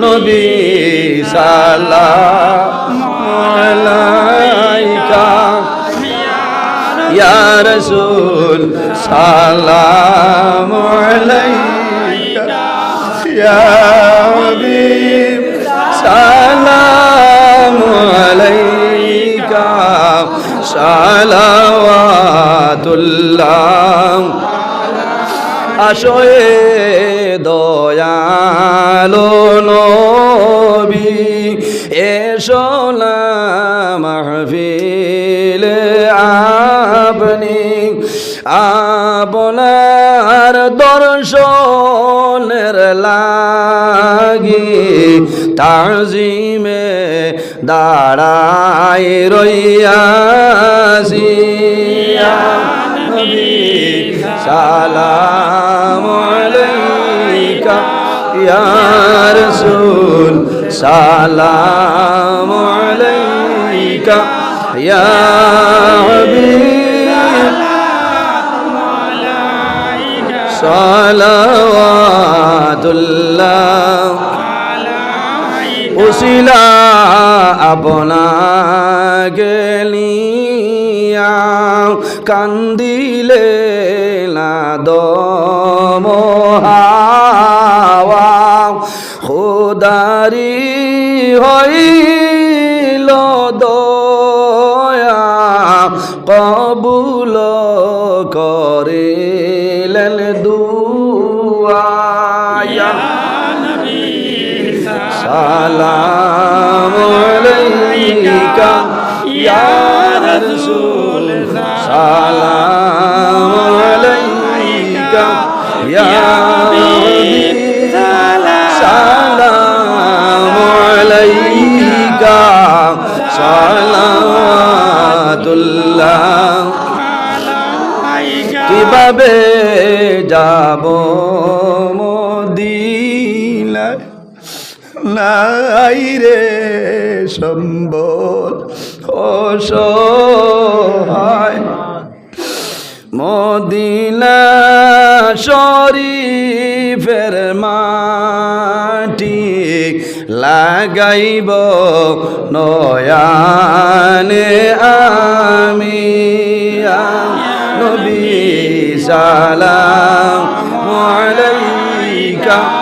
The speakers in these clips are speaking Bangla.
নবী সালাম আলাইকা। ইয়া রাসূল সালাম আলাইকা। ইয়া হাবিব সালাম আলাইকা। সালাওয়াতুল্লাহ। আসয়ে দয়ালো তাজিমে দাঁড়াই রইয়াছি। সালাম আলাইকা ইয়া রাসূল সালাম আলাইকা ইয়া হাবিব সালাওয়াতুল্লাহ। উসিলা আপনা গেলিয়া কান্দিলে না দমহাওয়া খোদারি হইল দয়া কবুল করিলেন দুয়া। সালাম আলাইকা ইয়া রাসূল সালাম আলাইকা ইয়া সালাম আলাইকা। সালাতুল্লাহ। কীভাবে যাব? নাই রে সম্বল অসহায়। মদিনা শরীফের মাটি লাগাইব নয়ানে আমি। নবী সালাম আলাইকা।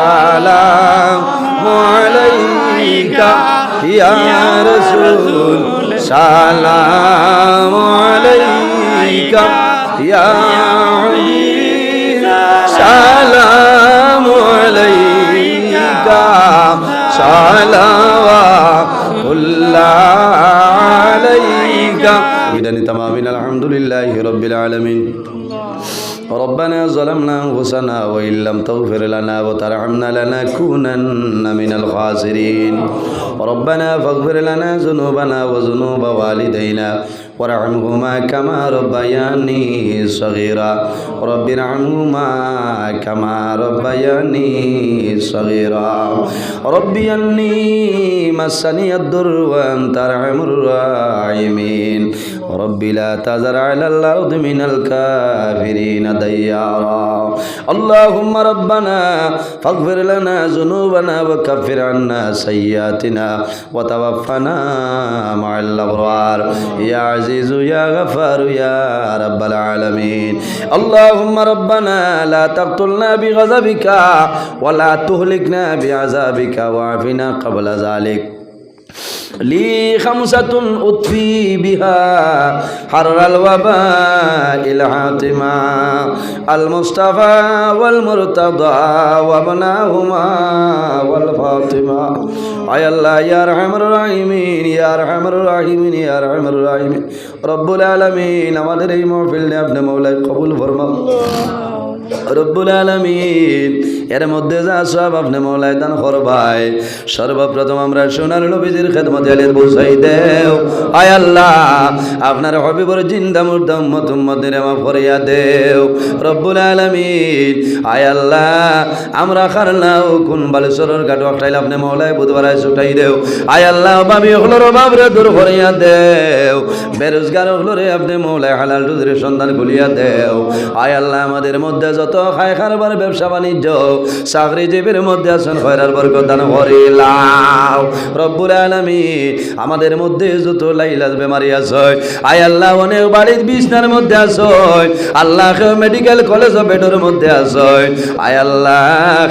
সালাম আলাইকা ইয়া রাসূল সালাম আলাইকা ইয়া হাবিব সালাম আলাইকা সালাওয়াতুল্লাহ আলাইকা বিদানি তামামিন আলহামদুলিল্লাহি রাব্বিল আলামিন ربنا ظلمنا أنفسنا وإن لم تغفر لنا وترحمنا لنكونن من الخاسرين. ربنا فاغفر لنا ذنوبنا وذنوب والدينا وارحمهما كما ربياني صغيرا. رب ارحمهما كما ربياني صغيرا. ربي أني مسني الضر وأنت أرحم الراحمين. رب لا تذر على الأرض من الكافرين ديارا. اللهم ربنا فاغفر لنا ذنوبنا وكفر عنا سيئاتنا وتوفنا مع الأبرار. يا عزيز يا غفار يا رب العالمين. اللهم ربنا لا تقتلنا بغضبك ولا تهلكنا بعذابك وعافنا قبل ذلك. لي خمسة أطفي بها حر الوباء العاتمة المصطفى والمرتضى وابناهما والفاطمة أي الله يا أرحم الراحمين يا أرحم الراحمين يا أرحم الراحمين رب العالمين আমাদের এই মহফিল আপনি মৌলাই কবুল ফরমাও রব্বুল আলমিন এর মধ্যে যা সব আপনি মৌলাই দান করবাই সর্বপ্রথম আমরা সোনার নবীজির খেদমত আলীর বুঝাই দেও। আয় আল্লাহ, আপনার হবিবর জিন্দা মুর্দা উম্মত উম্মতের আমা ফরিয়া দেও। রব্বুল আলমিন, আয় আল্লাহ, আমরা খারলাও কোন বালেশ্বরের গাটো আটাইলে আপনি মৌলাই বুধবার ছুটাই দেও। আয় আল্লাহ, বাবি হলোর বাবরে দূর ফরিয়া দেও। বেরোজগার হলোরে আপনি মৌলাই হালাল রুজের সন্ধান খুলিয়া দেও। আয় আল্লাহ, আমাদের মধ্যে যত খায় খারবার ব্যবসা বাণিজ্য চাকরি জীবের মধ্যে আছেন খয়রার বরকত দান করিলাও রব্বুল আলামিন, আমাদের মধ্যে যত লাইলাজ বেমারি আছে, আয় আল্লাহ, অনেক বাড়ির বিছনার মধ্যে আছে আল্লাহ কেউ মেডিকেল কলেজ বেডের মধ্যে আছে, আয় আল্লাহ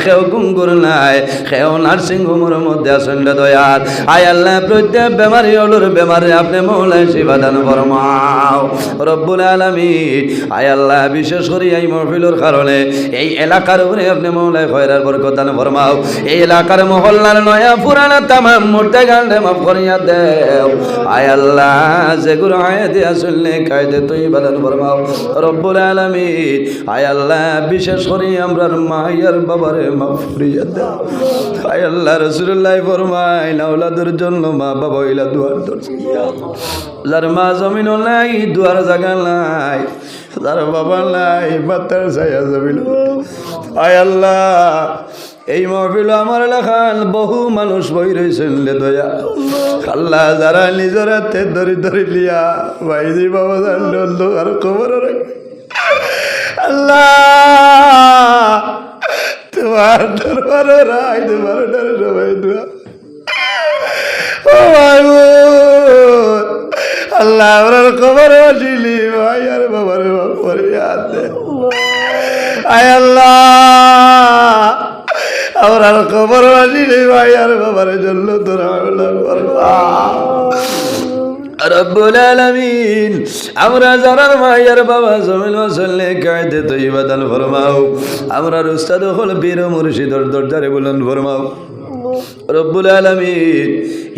কেউ গুঙ্গুর নাই কেউ নার্সিং হোমের মধ্যে আছেন রে দয়াল। আয় আল্লাহ, প্রত্যেক বেমারি হলোর বেমারে আপনি মৌলাই শিবাদান ফরমাও। রব্বুল আলামিন, আয় আল্লাহ, বিশেষ করে এই মহফিলের কারণে এই এলাকার উপরে আপনি মৌলাই এই এলাকার মহল্লার নয়া পুরানা তামাম মূর্তে দেও। আয় আল্লাহ যেগুলো আয় দিয়া শুনলে কায়দে তুই বিশেষ করে আমরা মাইয়ার বাবারে মাফ করিয়া দেও। আয় আল্লাহ রসুল্লাহ জন্য মা বাবা ইলা দুয়ার যার মা জমিন নাই, দুয়ার জায়গা নাই। যার বাবা নাই মাতার ছায়া জমিন। আয় আল্লাহ, এই মহফিল আমার এলাকার বহু মানুষ বই রয়েছেন লে দয়া। আল্লাহ যারা নিজের হাতে ধরি ধরি লিয়া ভাইজি বাবা জান আর খবর আল্লাহ, তোমার দরবারে রাই তোমার ডরে দোয়া। ও আল্লাহ খবর আসিলি। ভাই, আর বাবার বাবার আয় আল্লাহ। আমার খবর আসিলি, ভাই, আর বাবার জন্য তোরা আমরা যারার মায়ের বাবা জমিন মসল্লে কায়দে তো ইবাদান ফরমাও, আমরা উস্তাদ হল বীর মুর্শিদর দরজারে বলেন ফরমাও। রব্বুল আলমিন।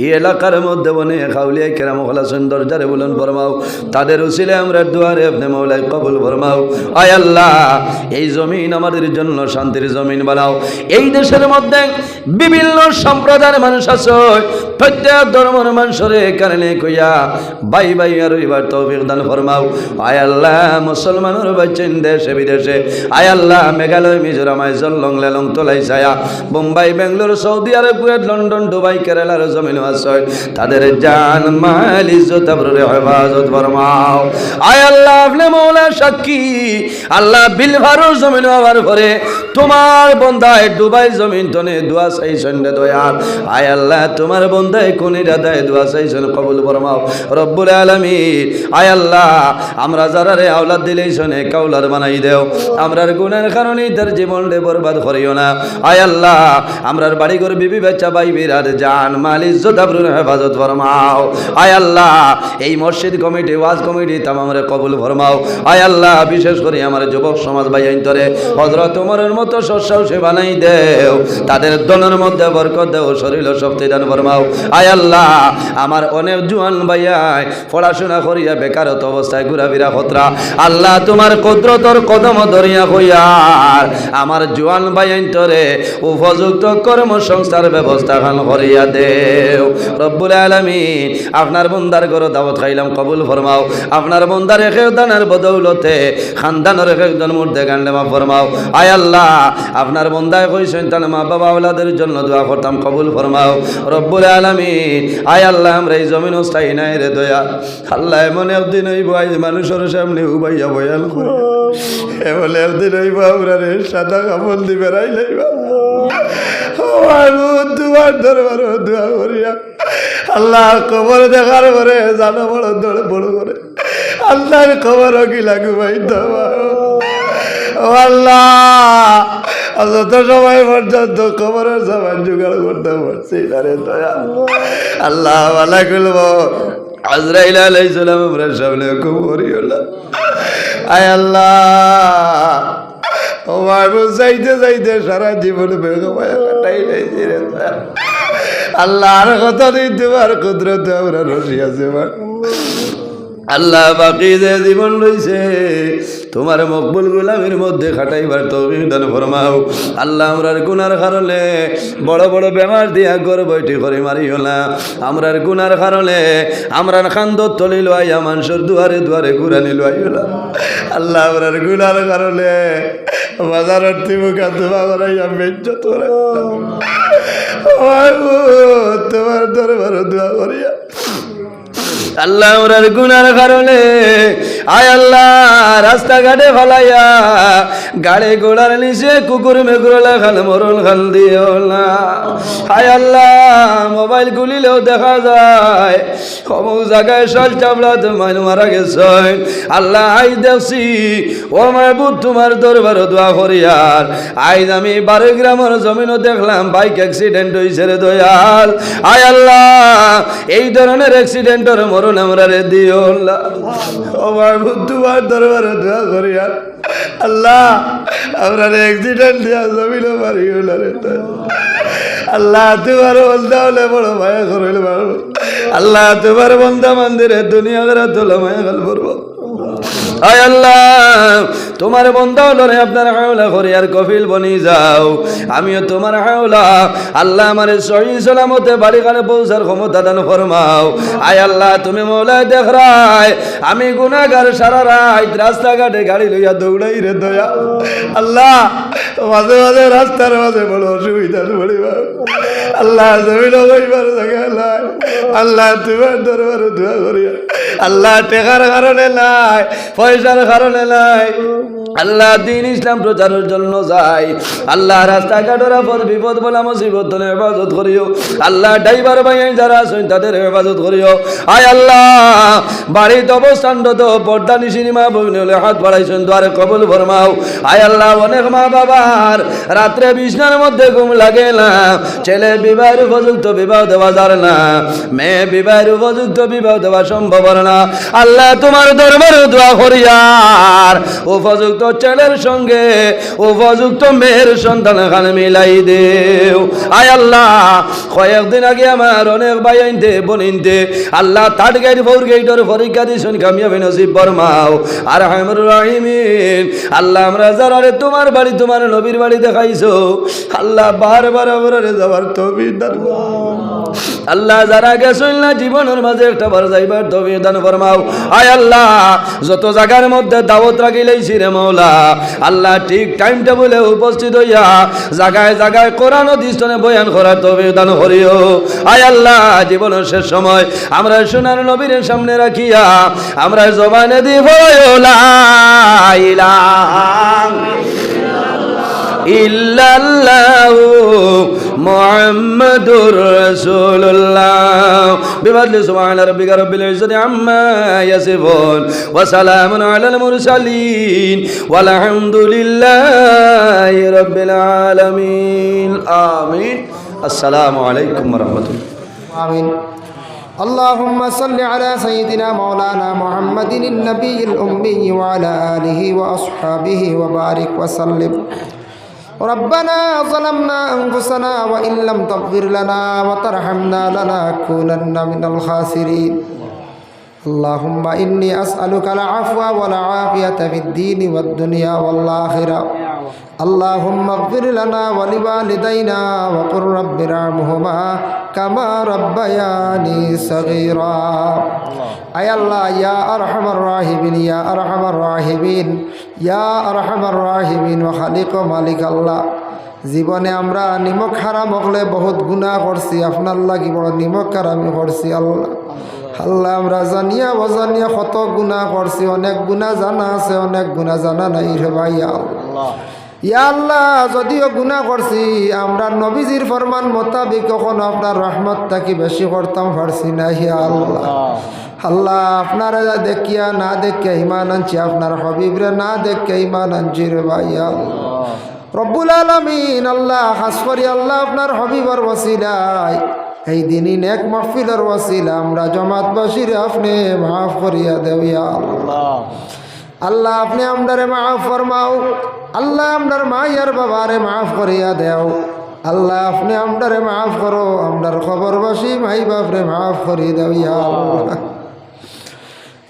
এই এলাকার মধ্যে বনে খাউলিয়া কেরাম হলাসন দরজারে বলুন ফরমাও। তাদের উসিলে আমরা দুয়ারে আপনি মৌলাই কবুল ফরমাও। আয় আল্লাহ, এই জমিন আমাদের জন্য শান্তির জমিন বানাও। এই দেশের মধ্যে বিভিন্ন সম্প্রদায়ের মানুষ আছে, প্রত্যেক ধর্মের মানুষের কারণে কইয়া বাই বাই আর এবার তৌফিক দান ফরমাও। আয় আল্লাহ, মুসলমানের বাচ্চেন দেশে বিদেশে। আয় আল্লাহ, মেঘালয়, মিজোরাম, আইজল লং লেলং তোলাই ছায়া Bombay Bangalore, Saudi Arab Kuwait, London, Dubai, কেরালার জমিন আছে তাদের জান, মাল, ইজ্জত আবরুরে হেফাজত ফরমাও। আয় আল্লাহ, আপনি মৌলা সাক্ষী। আল্লাহ বিল ভারুর জমিন হওয়ার পরে তোমার বন্ধায় ডুবাই জমিন তনে দোয়া চাইছেন রে দয়াল। আয় আল্লাহ, তোমার বন্ধায় কোনি দাদায় দোয়া চাইছেন কবুল ফরমাও। রব্বুল আলামিন, আয় আল্লাহ, আমরা যারা রে আওলাদ দিলেই শোনে কাউলার বানাই দেও। আমরার গুণের কারণে তার জীবন রে বরবাদ করিও না। আয় আল্লাহ, আমরার বাড়ি ঘর বিবি বাচ্চা ভাই বিরাট জান মাল ইজ্জত আবরুর হেফাজত ফরমাও। আয় আল্লাহ, এই মসজিদ কমিটি, ওয়াজ কমিটি তামামরে কবুল ফরমাও। আয় আল্লাহ, বিশেষ করে আমার যুবক সমাজ ভাই আইন্তরে হজরত উমরের মতো শস্যাও সে বানাই দেও, তাদের দনের মধ্যে বরকত দেও, শরীর শক্তি দান ফরমাও। আয় আল্লাহ, আমার অনেক জুয়ান ভাইয়াই পড়াশোনা করিয়া বেকারত অবস্থায় ঘুরাফিরা খতরা। আল্লাহ, তোমার কদ্রতর কদম ধরিয়া হইয়ার, আমার জুয়ান ভাইয়াইন্তরে উপযুক্ত কর্মসংস্থার ব্যবস্থা খান করিয়া দেও। রব্বুল আলমিন, আপনার বন্দার ঘর দাওয়াত খাইলাম, কবুল ফরমাও। আপনার বন্দার এক দানের বদৌলতে খানদানের এক মূর্তে গান্ডে মা ফরমাও। আয় আল্লাহ, আপনার বন্দায় কইছেন তাহলে মা বাবা ওলাদের জন্য দোয়া করতাম, কবুল ফরমাও। রব্বুল আলমিন, আয় আল্লাহ, আমরা এই জমিন স্থায়ী নাই রে দয়া। আল্লাহ এমন একদিন হইব, আজ মানুষের সামনে উবাইয়া বয়াল করে এমন একদিন হইব, আমরা রে সাদা কাপড় দিবে রাই লাইবা আল্লাহর খবর দেখার পরে জানো বড় দৌড় বড় করে। আল্লাহর খবর কি লাগু ভাই আল্লাহ যত সময় পর্যন্ত খবরের সামান জোগাড় করতে পারছি দয়া আল্লাহ ভালা করব। আজরাইল আলাইহিস সালাম আমরা সামনে কবরি হলো। আয় আল্লাহ। ও মাহবুব যাইতে যাইতে, সারা জীবন বেগমায় কাটাই লাইছি রে দয়া আল্লাহ আর কথা দিতে পার, কুদরত আমরা রসি আছে মা আল্লাহ বাকি যে জীবন রয়েছে তোমার মকবুল গুলামের মধ্যে খাটাইবার তৌফিক দান ফরমাও। আল্লাহ আমরার গুনার কারণে বড় বড় বেমার দিয়া গর বৈঠি করে মারিও না। আমরার গুনার কারণে আমরার খান্দত তলি লইয়া মানুষের দুয়ারে দুয়ারে ঘুরানি লইও না। আল্লাহ আমরার গুনার কারণে বাজারের তিমুখা তোমার বানাইয়া বেঞ্চ তোরা তোমার দরবার দোয়া করিয়া আল্লাহ ওরার গুনার কারণে, আয় আল্লাহ, রাস্তাঘাটে ফলাইয়া গাড়ি ঘোড়ার নিচে কুকুর মেকুর খাল, মরণ খাল দিও না। আয় আল্লাহ, মোবাইল খুলিলেও দেখা যায়, অমুক জায়গায় সল চাবলা তো মান মারা গেছে। আল্লাহ আই দেখছি, ও মাহবুব তোমার দরবার দোয়া করিয়ার আইজ আমি বারো গ্রামের জমিনও দেখলাম, বাইক অ্যাক্সিডেন্ট হয়েছে রে দয়াল। আয় আল্লাহ, এই ধরনের অ্যাক্সিডেন্টের মরণ আমরা রে দিও আল্লাহ। ও মাহবুব দরবারে দোয়া করিয়ার আল্লাহ, আমরা রে অ্যাক্সিডেন্ট দিয়া জমিল মারি রে। আল্লাহ, তোমার বন্ধা হলে বড় মায়া করিল আল্লাহ, তোমার বন্ধা মন্দিরে দুনিয়া করে তোলা মায়া গল করব আল্লাহ, তোমার বন্ধা হলো আপনার হাওলা করে আর কফিল বনি যাও। আমিও তোমার হাওলা, আল্লাহ আমার সহি সালামতে বাড়ি কানে পৌঁছার ক্ষমতা দান ফরমাও। আয় আল্লাহ, তুমি মৌলায় দেখ রায়, আমি গুনাগার সারা রাত রাস্তাঘাটে গাড়ি লইয়া দৌড়াই রে দয়া। আল্লাহ, মাঝে মাঝে রাস্তার মাঝে বড় অসুবিধা পড়িবা। আল্লাহ জমিন হইবার নাই। আল্লাহ, তোমার দরবারে দোয়া করিয়া। আল্লাহ, টেকার কারণে নাই পয়সার কারণে নাই। আল্লাহ দিন ইসলাম প্রচারের জন্য যাই আল্লাহ রাস্তাঘাটের পর বিপদ বলা মুসিবত ধরে হেফাজত করিও। আল্লাহ ড্রাইভার ভাই যারা আছেন, তাদের হেফাজত করিও। আয় আল্লাহ বাড়িতে অবস্থানরত পর্দা নিশিনিমা বইনে হলে হাত বাড়াইছেন দ্বারে কবল ফরমাও। আয় আল্লাহ, অনেক মা বাবার রাত্রে বিছনার মধ্যে ঘুম লাগে না। ছেলে বিবাহের উপযুক্ত বিবাহ দেওয়া যার না। মেয়ে বিবাহের উপযুক্ত বিবাহ দেওয়া সম্ভব না। আল্লাহ তোমার দরবার দোয়া করিয়ার উপযুক্ত ছেলের সঙ্গে উপযুক্ত মেয়ের সন্তান খানে মিলাই দেও। আয় আল্লাহ কয়েকদিন আগে আমার অনেক ভাই আইনতে বনিনতে আল্লাহ থার্ড গেট ফোর গেটের পরীক্ষা দিয়েছেন কামিয়াবি নসিব বর্মাও আর হামর রাহিমিন, আল্লাহ আমরা যারা রে তোমার বাড়ি, তোমার নবীর বাড়ি দেখাইছো, আল্লাহ বারবার আমরা যাবার তবির দান আল্লাহ যারা গেছিল না, জীবনের মাঝে একটা বার যাইবার তবে দান ফরমাও। আয় আল্লাহ, যত জায়গার মধ্যে দাওয়াত রাখিলেইছি রে মৌলা আল্লাহ ঠিক টাইম টেবলে উপস্থিত হইয়া জায়গায় জায়গায় কোরআন দৃষ্টনে বয়ান করার তবে দান করিও। আয় আল্লাহ, জীবনের শেষ সময় আমরা সোনার নবীর সামনে রাখিয়া আমরা জবানে দিব ইল্লাল্লাহ। মুহাম্মাদুর রাসূলুল্লাহ বিফadli সুবহান রাব্বিকা রাব্বিল ইজ্জাতি আম্মা ইয়াসিফুন ওয়া সালামুন আলাল মুরসালিন ওয়ালহামদুলিল্লাহি রাব্বিল আলামিন আমিন আসসালামু আলাইকুম ওয়া রাহমাতুল্লাহ آمين اللهم صل على سيدنا مولانا محمد النبي الأمي وعلى آله وأصحابه وبارك وسلم ربنا ظلمنا أنفسنا وإن لم تغفر لنا وترحمنا لنكونن من الخاسرين اللهم إني أسألك العفو والعافية في الدين والدنيا والآخرة اللهم اغفر لنا ولوالدينا وقل رب ارحمهما كما ربياني صغيرا أي الله يا أرحم الراحمين يا أرحم الراحمين ইয়া মালিক আল্লাহ জীবনে আমরা নিমক হারাম হকলে বহুত গুণা করছি, আপনার লাগি বড় নিমক হারামি করছি, আল্লাহ। আল্লাহ, আমরা জানিয়া বজানিয়া কত গুণা করছি, অনেক গুণা জানা আছে, অনেক গুণা জানা নাই রে ভাই ইয়া আল্লাহ, যদিও গুণা করছি, আমরা নবীজির ফরমান মোতাবিক কখনো আপনার রহমত থাকি বেশি করতাম, পারছি না হিয়া আল্লাহ। আল্লাহ আপনারা দেখিয়া না দেখিয়া ইমান আনছি আপনার হবিবরে না দেখিয়া ইমান আনছি রে ভাই আল্লাহ। রব্বুল আলমিন আল্লাহ খাস করি আল্লাহ আপনার হবিবর ওসিলায় এই দিনই নেক মাহফিলের ওসিলা আমরা জমাত জমাতবাসীর আপনি মাফ করিয়া দেও ইয়া আল্লাহ। আল্লাহ। আপনি আমরারে মাফ ফরমাও আল্লাহ আমরার মাইয়ার বাবারে মাফ করিয়া দেও। আল্লাহ আপনি আমরারে মাফ করো আমরার খবরবাসী মাই বাপরে মাফ করিয়ে দেও ইয়া আল্লাহ।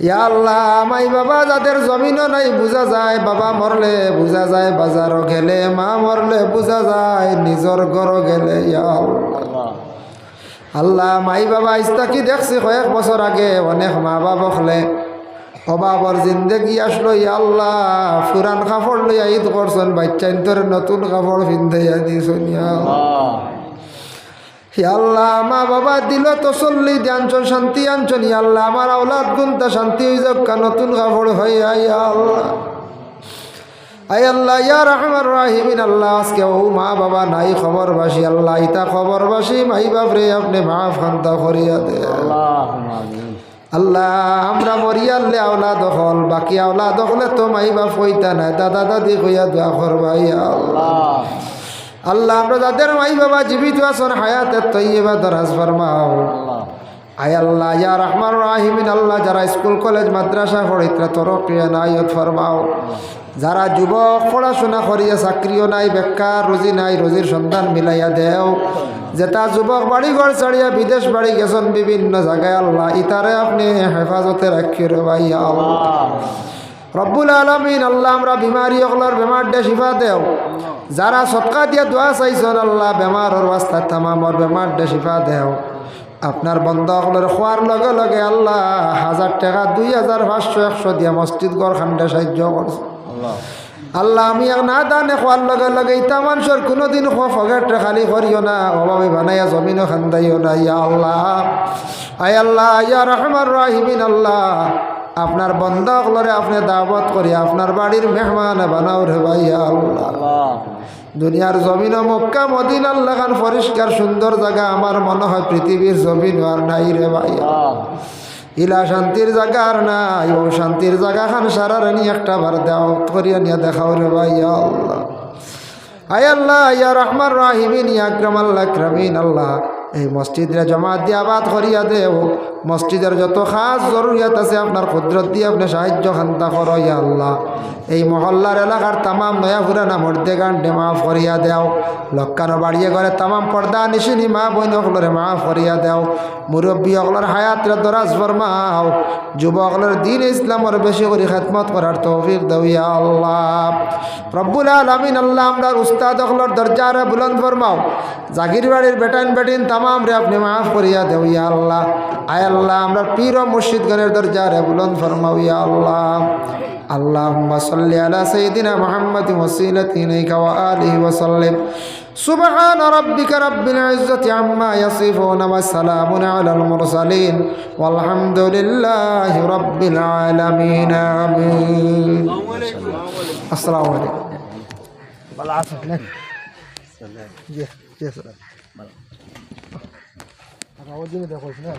ইয়া আল্লাহ, মাই বাবা, যাদের জমিনও নাই, বুঝা যায় বাবা মরলে বুঝা যায়, বাজারও গেলে মা মরলে বুঝা যায়, নিজর ঘরও গেলে, ইয়া আল্লাহ। আল্লাহ, মাই বাবা ইস্তাকি দেখছি? কয়েক বছর আগে অনেক মা বাবা হলে অবাবর জিন্দেগি আসলো, ইয়া আল্লাহ, ফুরান কাপড় লইয়া ঈদ করছেন বাচ্চা নতুন কাপড় পিন্ধাইয়া দিয়েছেন। হে আল্লাহ মা বাবা দিল তো চল্লি আনছন শান্তি আনছন ইয়া আল্লাহ আমার আওলাদ গুনতা শান্তি হয়ে যাক নতুন কাপড় হয়ে আই আল্লাহ। আই আল্লাহ ইয়া রহমান রাহিমিন আল্লাহ আজকে ও মা বাবা নাই খবর বাসি আল্লাহ ইতা খবরবাসী মাই বাপরে আপনি মা ফান্তা করিয়া দে। আল্লাহ আমরা মরিয়াল্লে আওলা দখল বাকি আওলা দখলে তো মাই বাপ হইতা নাই দাদা দাদি কইয়া দোয়া করবা ইয়া আল্লাহ। আল্লাহ, আমরা যাদের মাই বাবা জীবিত আছেন হায়াতে তৈবা দরাজ ফরমাও। আয় আল্লাহ, ইয়া রহমান রাহিমিন, আল্লাহ, যারা স্কুল, কলেজ, মাদ্রাসা পড়িত্রা তরকিয়া নাইয়ত ফরমাও। যারা যুবক, পড়াশোনা করিয়া চাকরিও নাই, বেকার, রুজি নাই, রুজির সন্ধান মিলাইয়া দেও। যেটা যুবক বাড়ি ঘর ছাড়িয়া বিদেশ বাড়ি গেছেন, বিভিন্ন জায়গায় আল্লাহ, ইতারে আপনি হেফাজতে রাখি রে ভাই আল্লাহ রব্বুল আলমিন, আল্লাহ আমরা বিমারি অকলার বেমার দে শিফা দেও। যারা সৎকা দিয়ে দোয়া চাইছেন, আল্লাহ বেমারের রাস্তা তামামর বেমার দে শিফা দেও। আপনার বন্ধ অকলের খোয়ার লগে লগে আল্লাহ হাজার টাকা, দুই হাজার পাঁচশো, একশো দিয়ে মসজিদ গড় খান্ডে সাহায্য করছে। আল্লাহ, আমি এক না দানে খোয়ার লগে লগে ইতা মানুষের কোনোদিন ফগেটে খালি করিও না, অভাবে বানাইয়া জমিনও খান্দাইও না। ইয়া আল্লাহ, আয় আল্লাহ, ইয়া রহমান রাহিমিন আল্লাহ আপনার বন্ধ অকলরে আপনি দাওয়াত করি আপনার বাড়ির মেহমান বানাও রে ভাই ইয়া আল্লাহ। দুনিয়ার জমিন মক্কা মদিন আল্লাহ খান পরিষ্কার সুন্দর জায়গা আমার মনে হয় পৃথিবীর জমিন আর নাই রে ভাই। ইলা শান্তির জায়গা আর নাই ও শান্তির জায়গা খান সারা রানি একটা বার দেওয়া করিয়া নিয়ে দেখাও রে ভাই ইয়া আল্লাহ। আয় আল্লাহ ইয়া রহমান রাহিমিন ইয়া আল্লাহ ক্রামিন আল্লাহ। এই মসজিদে জমা দিয়ে আবাদ করিয়া দেও। মসজিদের যত খাস জরুরিয়াত আছে, আপনার কুদরত দিয়ে আপনি সাহায্য খান্তা করো ইয়া আল্লাহ। এই মহল্লার এলাকার তামাম নয়া ফুরানা মর্দে গান মাফ করিয়া দেও। লক্কানো বাড়িয়ে ঘরে তামাম পর্দা নিশিনি মা বইন অকলরে মাফ করিয়া দেও। মুরব্বী অকলর হায়াতরে দরাজ ফরমাও। যুবকলের দিন ইসলামর বেশি করে খেদমত করার তৌফিক দেও ইয়া আল্লাহ। রব্বুল আলমিন আল্লাহ আমরা উস্তাদ অকলর দরজারে বুলন্দ ফরমাও। জাগির বাড়ির বেটাইন বেটিন তামাম রে আপনি মাফ করিয়া দেও ইয়া আল্লাহ আয় আল্লাহ আমরা পীর ও মুর্শিদগণের দরজারে বুলন্দ ফরমাও ইয়া আল্লাহ اللهم صل على سيدنا محمد وسيلة إليك وآله وسلم سبحان ربك رب العزة عما يصفون وسلام على المرسلين والحمد لله رب العالمين آمين السلام عليكم 我今天得回去呢。